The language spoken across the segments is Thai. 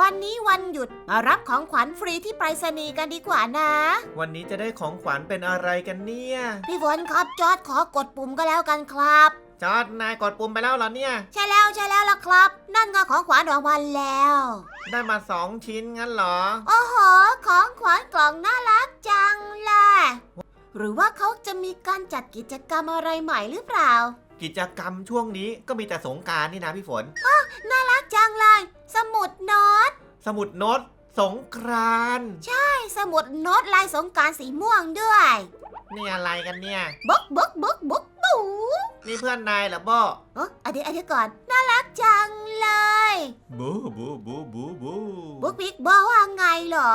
วันนี้วันหยุดมารับของขวัญฟรีที่ไปรษณีย์กันดีกว่านะ วันนี้จะได้ของขวัญเป็นอะไรกันเนี่ย พี่ฝนครับจอร์ดขอกดปุ่มก็แล้วกันครับ จอร์ดนายกดปุ่มไปแล้วเหรอเนี่ย ใช่แล้วใช่แล้วล่ะครับ นั่นก็ของขวัญรางวัลแล้ว ได้มาสองชิ้นงั้นเหรอ โอ้โห ของขวัญกล่องน่ารักจังเลยหรือว่าเขาจะมีการจัดกิจกรรมอะไรใหม่หรือเปล่า กิจกรรมช่วงนี้ก็มีแต่สงกรารนี่นะพี่ฝน น่ารักจังเลย สมุดโน้ตสมุดโน้ตสงกรานต์ใช่สมุดโน้ตลายสงกรารสีม่วงด้วยนี่อะไรกันเนี่ยบุ๊กบุ๊กบุ๊กบุ๊กบูนี่เพื่อนนายเหรอโบเอ๋อเดี๋ยวเดี๋ยวก่อน น่ารักจังเลยบูบูบูบูบูบุ๊กบิ๊กบอกว่าไงเหรอ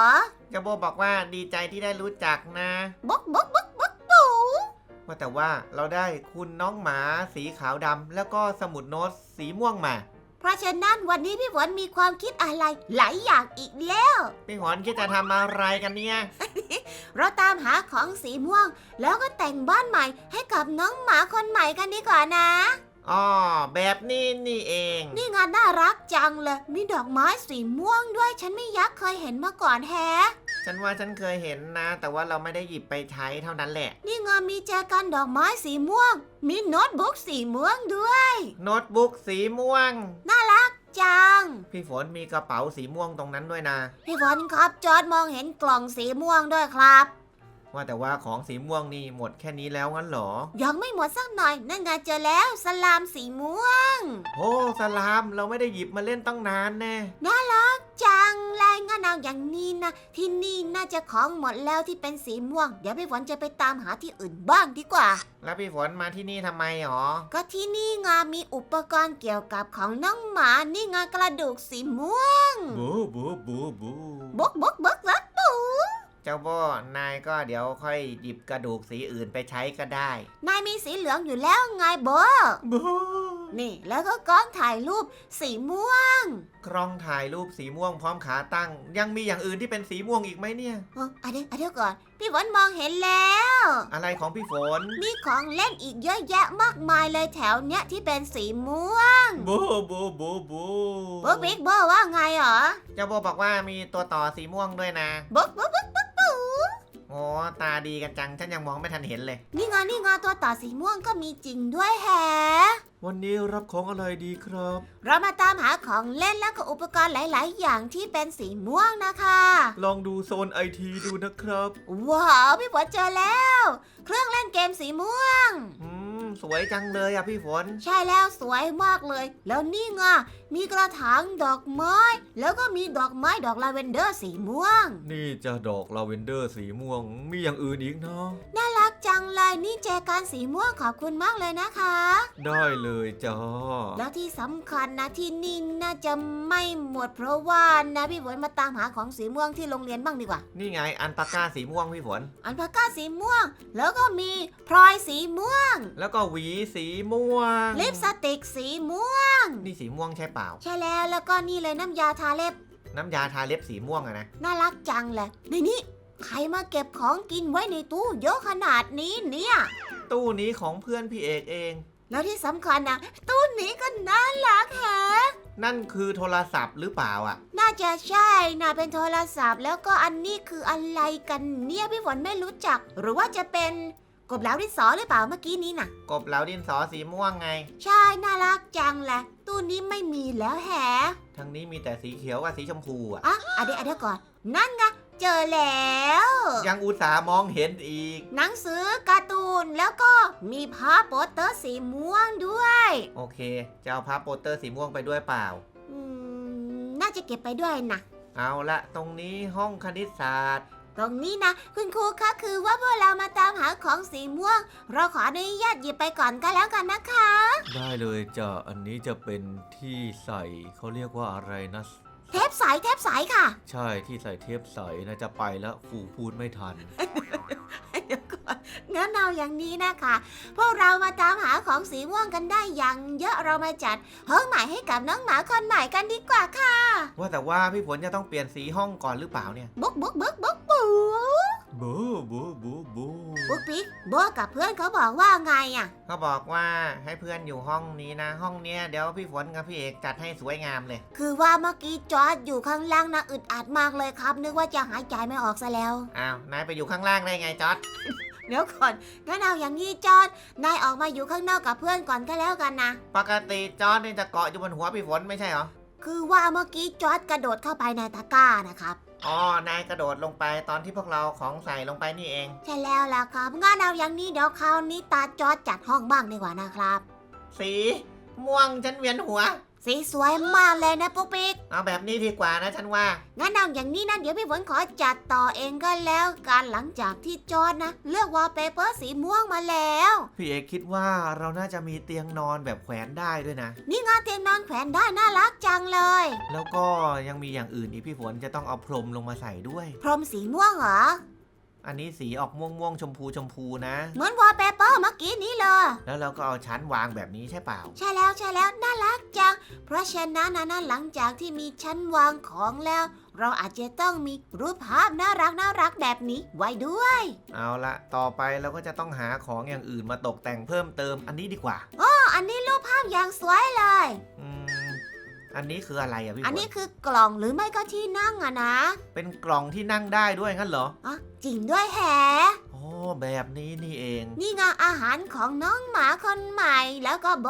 จะโบบอกว่าดีใจที่ได้รู้จักนะบุ๊กบุ๊กบุ๊กบุ๊กบู ว่าแต่ว่าเราได้คุณน้องหมาสีขาวดำแล้วก็สมุดโน้ตสีม่วงมา เพราะฉะนั้นวันนี้พี่ฝนมีความคิดอะไรหลายอย่างอีกแล้ว พี่หอนคิดจะทำอะไรกันเนี่ย เราตามหาของสีม่วง แล้วก็แต่งบ้านใหม่ให้กับน้องหมาคนใหม่กันดีกว่านะ อ๋อ แบบนี้นี่เอง นี่งานน่ารักจังเลย มีดอกไม้สีม่วงด้วยฉันไม่ยักเคยเห็นมาก่อนแฮะ ฉันว่าฉันเคยเห็นนะ แต่ว่าเราไม่ได้หยิบไปใช้เท่านั้นแหละ นี่งานมีแจกันดอกไม้สีม่วง มีโน้ตบุ๊กสีม่วงด้วย โน้ตบุ๊กสีม่วงจัง พี่ฝนมีกระเป๋าสีม่วงตรงนั้นด้วยนะ พี่ฝนครับจอร์ดมองเห็นกล่องสีม่วงด้วยครับ ว่าแต่ว่าของสีม่วงนี่หมดแค่นี้แล้วงั้นเหรอ ยังไม่หมดสักหน่อยนั่นไงเจอแล้วสลามสีม่วง โอ้สลามเราไม่ได้หยิบมาเล่นตั้งนานแน่ จังเลยงั้นเอาอย่างนี้นะ ที่นี่น่าจะของหมดแล้วที่เป็นสีม่วง เดี๋ยวพี่ฝนจะไปตามหาที่อื่นบ้างดีกว่า แล้วพี่ฝนมาที่นี่ทำไมหรอ ก็ที่นี่ไงามีอุปกรณ์เกี่ยวกับของน้องหมานี่ไงกระดูกสีม่วงบูบูบูบูบุกบุกบุกบุกบุกเจ้าโบนายก็เดี๋ยวค่อยหยิบกระดูกสีอื่นไปใช้ก็ได้ นายมีสีเหลืองอยู่แล้วไงโบบู นี่ แล้วก็กล้องถ่ายรูปสีม่วงกล้องถ่ายรูปสีม่วงพร้อมขาตั้ง ยังมีอย่างอื่นที่เป็นสีม่วงอีกไหมเนี่ย เอออะเดี๋ยวอะเดี๋ยวก่อน พี่ฝนมองเห็นแล้ว อะไรของพี่ฝนมีของเล่นอีกเยอะแยะมากมายเลยแถวเนี้ยที่เป็นสีม่วงบูบูบูบูบุ๊กบิ๊กโบว่าไงเหรอเจ้าโบบอกว่ามีตัวต่อสีม่วงด้วยนะ บุ๊กบุ๊กบุ๊กบุ๊กบุ๊ก โอ้ตาดีกันจัง ฉันยังมองไม่ทันเห็นเลย นี่ไงนี่ไงตัวต่อสีม่วงก็มีจริงด้วยแฮะวันนี้รับของอะไรดีครับ เรามาตามหาของเล่นและก็อุปกรณ์หลาย ๆ อย่างที่เป็นสีม่วงนะคะ ลองดูโซนไอทีดูนะครับ ว้าว พี่ฝนเจอแล้ว เครื่องเล่นเกมสีม่วง อืม สวยจังเลยอะพี่ฝน ใช่แล้วสวยมากเลย แล้วนี่ไงมีกระถางดอกไม้ แล้วก็มีดอกไม้ดอกลาเวนเดอร์สีม่วง นี่จะดอกลาเวนเดอร์สีม่วง มีอย่างอื่นอีกเนาะน่ารัก จังเลยนี่แจกันสีม่วงขอบคุณมากเลยนะคะ ได้เลยจ้าแล้วที่สำคัญนะที่นี่น่าจะไม่หมดเพราะว่านะพี่ฝนมาตามหาของสีม่วงที่โรงเรียนบ้างดีกว่า นี่ไงอันปากกาสีม่วงพี่ฝน อันพาก้าสีม่วง แล้วก็มีพลอยสีม่วง แล้วก็หวีสีม่วง ลิปสติกสีม่วง นี่สีม่วงใช่เปล่า ใช่แล้วแล้วก็นี่เลยน้ำยาทาเล็บน้ำยาทาเล็บสีม่วงอะนะ น่ารักจังเลยในนี้ ใครมาเก็บของกินไว้ในตู้เยอะขนาดนี้เนี่ย ตู้นี้ของเพื่อนพี่เอกเอง แล้วที่สำคัญนะตู้นี้ก็น่ารักแฮะ นั่นคือโทรศัพท์หรือเปล่าอะ น่าจะใช่น่าเป็นโทรศัพท์ แล้วก็อันนี้คืออะไรกันเนี่ยพี่ฝนไม่รู้จัก หรือว่าจะเป็นกบเหลาดินสอหรือเปล่าเมื่อกี้นี้น่ะ กบเหลาดินสอสีม่วงไง ใช่น่ารักจังแหละตู้นี้ไม่มีแล้วแฮะทางนี้มีแต่สีเขียวกับสีชมพูอะ อะอะเดี๋ยวอะเดี๋ยวก่อน นั่นไง เจอแล้ว ยังอุตส่าห์มองเห็นอีก หนังสือการ์ตูนแล้วก็มีภาพโปสเตอร์สีม่วงด้วย โอเค จะเอาพับโปสเตอร์สีม่วงไปด้วยเปล่า อืม น่าจะเก็บไปด้วยนะ เอาละตรงนี้ห้องคณิตศาสตร์ ตรงนี้นะ คุณครูคะคือว่าพวกเรามาตามหาของสีม่วง เราขออนุญาตหยิบไปก่อนก็แล้วกันนะคะ ได้เลยจ้ะอันนี้จะเป็นที่ใส่เขาเรียกว่าอะไรนะ เทปใสเทปใสค่ะ ใช่ที่ใส่เทปใสนะจะไปแล้วฟูพูดไม่ทัน เดี๋ยวก่อนงั้นเอาอย่างนี้นะคะ พวกเรามาตามหาของสีม่วงกันได้อย่างเยอะเรามาจัดห้องใหม่ให้กับน้องหมาคนใหม่กันดีกว่าค่ะ ว่าแต่ว่าพี่ฝนจะต้องเปลี่ยนสีห้องก่อนหรือเปล่าเนี่ย บุ๊กบุ๊กบุ๊กบุ๊กบุ๊ก บบูบูบูบูปุ๊กปิ๊กโบกับเพื่อนเขาบอกว่าไงอะ เขาบอกว่าให้เพื่อนอยู่ห้องนี้นะ ห้องเนี้ยเดี๋ยวพี่ฝนกับพี่เอกจัดให้สวยงามเลย คือว่าเมื่อกี้จอร์ดอยู่ข้างล่างนะอึดอัดมากเลยครับ นึกว่าจะหายใจไม่ออกซะแล้ว อ้าวนายไปอยู่ข้างล่างได้ไงจอร์ดเดี๋ยวก่อนงั้นเอาอย่างนี้จอร์ดนายออกมาอยู่ข้างนอกกับเพื่อนก่อนก็แล้วกันนะ ปกติจอร์ดนี่จะเกาะอยู่บนหัวพี่ฝนไม่ใช่เหรอ คือว่าเมื่อกี้จอร์ดกระโดดเข้าไปในตะกร้านะครับอ๋อนายกระโดดลงไปตอนที่พวกเราของใส่ลงไปนี่เอง ใช่แล้วล่ะครับงั้นเอาอย่างนี้เดี๋ยวคราวนี้ตาจอร์ดจัดห้องบ้างดีกว่านะครับ สีม่วงฉันเวียนหัว สีสวยมากเลยนะปุ๊กปิ๊กเอาแบบนี้ดีกว่านะฉันว่า งั้นเอาอย่างนี้นะเดี๋ยวพี่ฝนขอจัดต่อเองก็แล้วกันหลังจากที่จอร์ดนะ เลือกวอลเปเปอร์สีม่วงมาแล้ว พี่เอกคิดว่าเราน่าจะมีเตียงนอนแบบแขวนได้ด้วยนะ นี่งานเตียงนอนแขวนได้น่ารักจังเลย แล้วก็ยังมีอย่างอื่นอีกพี่ฝนจะต้องเอาพรมลงมาใส่ด้วย พรมสีม่วงเหรอ อันนี้สีออกม่วงม่วงๆชมพูชมพูนะ เหมือนวอลเปเปอร์เมื่อกี้นี้เลย แล้วเราก็เอาชั้นวางแบบนี้ใช่เปล่า ใช่แล้วใช่แล้วน่ารักจัง เพราะฉะนั้นนะนะหลังจากที่มีชั้นวางของแล้ว เราอาจจะต้องมีรูปภาพน่ารักน่ารักแบบนี้ไว้ด้วย เอาละต่อไปเราก็จะต้องหาของอย่างอื่นมาตกแต่งเพิ่มเติมอันนี้ดีกว่าอ๋ออันนี้รูปภาพอย่างสวยเลย อืม อันนี้คืออะไรอะพี่ฝอันนนี้คือกล่องหรือไม่ก็ที่นั่งอะนะเป็นกล่องที่นั่งได้ด้วยงั้นเหรออ๋อจริงด้วยแฮะอ๋อแบบนี้นี่เองนี่ไงอาหารของน้องหมาคนใหม่แล้วก็โบ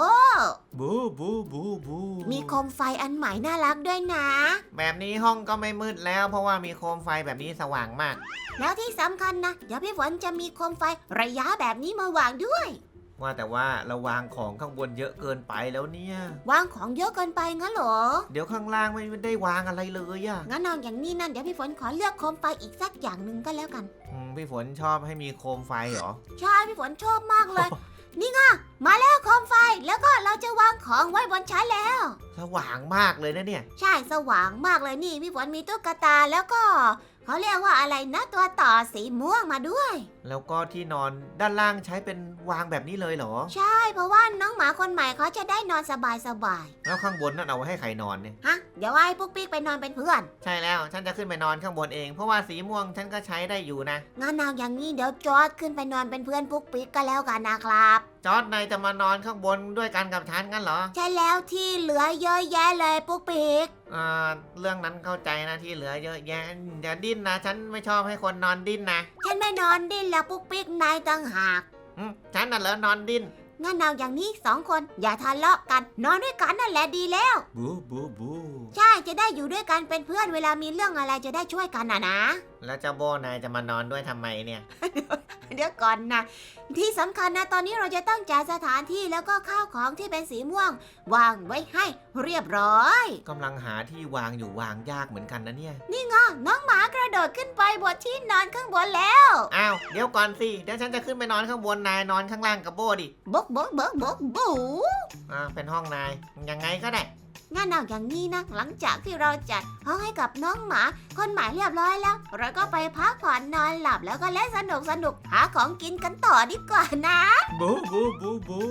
บูบูบูบูมีโคมไฟอันใหม่น่ารักด้วยนะ แบบนี้ห้องก็ไม่มืดแล้ว เพราะว่ามีโคมไฟแบบนี้สว่างมาก แล้วที่สำคัญนะ เดี๋ยวพี่ฝนจะมีโคมไฟระยะแบบนี้มาวางด้วย ว่าแต่ว่าเราวางของข้างบนเยอะเกินไปแล้วเนี่ย วางของเยอะเกินไปงั้นเหรอ เดี๋ยวข้างล่างไม่ได้วางอะไรเลยอะงั้นเอาอย่างนี้นั่นเดี๋ยวพี่ฝนขอเลือกโคมไฟอีกสักอย่างหนึ่งก็แล้วกัน อืมพี่ฝนชอบให้มีโคมไฟเหรอ ใช่พี่ฝนชอบมากเลย นี่ไงมาแล้วโคมไฟแล้วก็เราจะวางของไว้บนชั้นแล้วสว่างมากเลยนะเนี่ย ใช่สว่างมากเลยนี่พี่ฝนมีตุ๊กตาแล้วก็เขาเรียกว่าอะไรนะตัวต่อสีม่วงมาด้วย แล้วก็ที่นอนด้านล่างใช้เป็นวางแบบนี้เลยเหรอ ใช่เพราะว่าน้องหมาคนใหม่เขาจะได้นอนสบายสบายแล้วข้างบนนั่นเอาไว้ให้ใครนอนเนี่ยๆฮะเดี๋ยวให้ปุ๊กปิ๊กไปนอนเป็นเพื่อน ใช่แล้วฉันจะขึ้นไปนอนข้างบนเอง เพราะว่าสีม่วงฉันก็ใช้ได้อยู่นะงั้นเอาอย่างนี้เดี๋ยวจอร์ดขึ้นไปนอนเป็นเพื่อนปุ๊กปิ๊กก็แล้วกันนะครับ จอร์ดนายจะมานอนข้างบนด้วยกันกับฉันกันเหรอ ใช่แล้วที่เหลือเยอะแยะเลยปุ๊กปิ๊กอ่าเรื่องนั้นเข้าใจนะที่เหลือเยอะแยะอย่าดิ้นนะ ฉันไม่ชอบให้คนนอนดิ้นนะฉันไม่นอนดิ้นแล้วปุ๊กปิ๊กนายตั้งหากอืมฉันน่ะเหรอนอนดิ้นงั้นเอาอย่างนี้สองคนอย่าทะเลาะกัน นอนด้วยกันนั่นแหละดีแล้ว บูบูบู ใช่จะได้อยู่ด้วยกันเป็นเพื่อนเวลามีเรื่องอะไรจะได้ช่วยกันนะนะ แล้วเจ้าโบนายจะมานอนด้วยทำไมเนี่ย เดี๋ยวก่อนนะ ที่สำคัญนะ ตอนนี้เราจะต้องจัดสถานที่แล้วก็ข้าวของที่เป็นสีม่วง วางไว้ให้เรียบร้อย กำลังหาที่วางอยู่วางยากเหมือนกันนะเนี่ย นี่ไงน้องหมากระโดดขึ้นไปบนที่นอนข้างบนแล้ว อ้าว เดี๋ยวก่อนสิ เดี๋ยวฉันจะขึ้นไปนอนข้างบนนายนอนข้างล่างกับโบดิบกบกบกบกบู อ่าเป็นห้องนายยังไงก็ได้ งั้นเอาอย่างนี้นะ หลังจากที่เราจัดห้องให้กับน้องหมา คนหม่เรียบร้อยแล้ว เราก็ไปพักผ่อนนอนหลับแล้วก็เล่นสนุกสนุกหาของกินกันต่อดีกว่านะ บูบูบูบู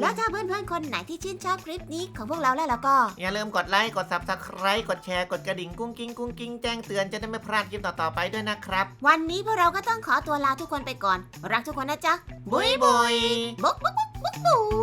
แล้วถ้าเพื่อนๆคนไหนที่ชื่นชอบคลิปนี้ของพวกเราแล้วแล้วก็ อย่าลืมกดไลค์ กด subscribe กดแชร์ กดกระดิ่งกุ้งกิ้งกุ้งกิ้งแจ้งเตือนจะได้ไม่พลาดคลิปต่อๆไปด้วยนะครับ วันนี้พวกเราก็ต้องขอตัวลาทุกคนไปก่อน รักทุกคนนะจ๊ะบุยบุยบกบกบกบกบู